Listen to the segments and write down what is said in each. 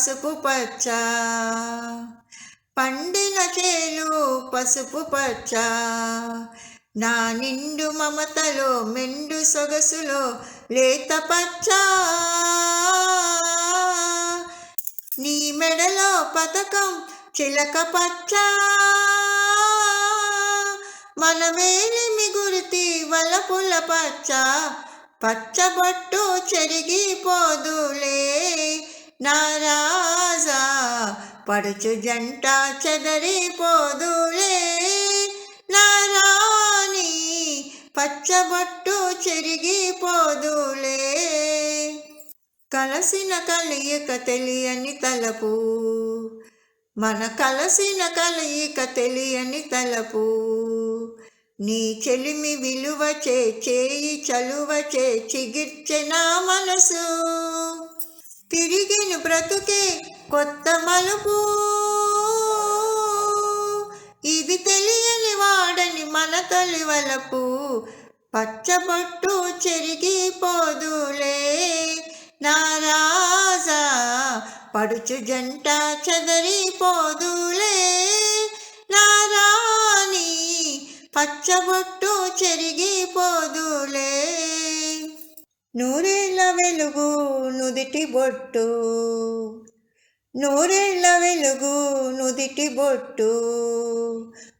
పసుపు పచ్చ. పండిన చేలు పసుపు పచ్చ. నా నిండు మమతలో మెండు సొగసులో లేత పచ్చ. నీ మెడలో పథకం చిలక పచ్చ. మనమేలిమి గురితి వలపుల పచ్చ. పచ్చబొట్టు చెరిగిపోదులే నారా పడుచు జంట చెదరిపోదులే నారాణి పచ్చబట్టు చెరిగిపోదులే కలసిన కలియక తెలియని తలపు. మన కలసిన కలయిక తెలియని తలపు. నీ చెలిమి విలువ చే చేయి చలువ చే చిగిర్చె నా మనసు. తిరిగిన బ్రతుకే కొత్త మలుపు. ఇది తెలియని వాడని మన తొలి వలపు. పచ్చబొట్టు చెరిగిపోదులే. నారాజా పడుచు జంట చెదరిపోదులే. నారాణి పచ్చబొట్టు చెరిగిపోదులే. నూరేళ్ళ వెలుగు నుదిటి బొట్టు. నూరేళ్ళ వెలుగు నుదిటి బొట్టు.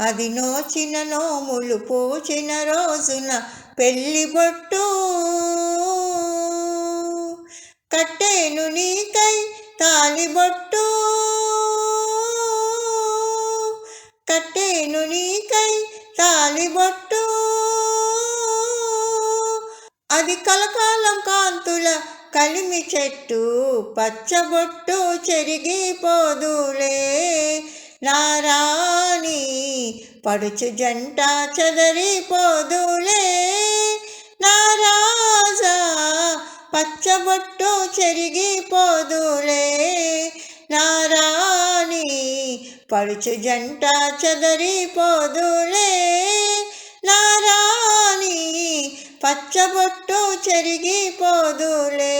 అది నోచిన నోములు పోచిన రోజున పెళ్ళి బొట్టు. కట్టేను నీకై తాలిబొట్టు కట్టేను నీకై తాలిబొట్టు అది కలకాలం కాంతుల కలిమి చెట్టు పచ్చబొట్టు చెరిగిపోదులే. నారాణి పడుచు జంట చెదరిపోదులే. నారాజా పచ్చబొట్టు చెరిగిపోదులే. నారాణి పడుచు జంట చెదరిపోదులే. నారాణి పచ్చబొట్టు చెరిగిపోదులే.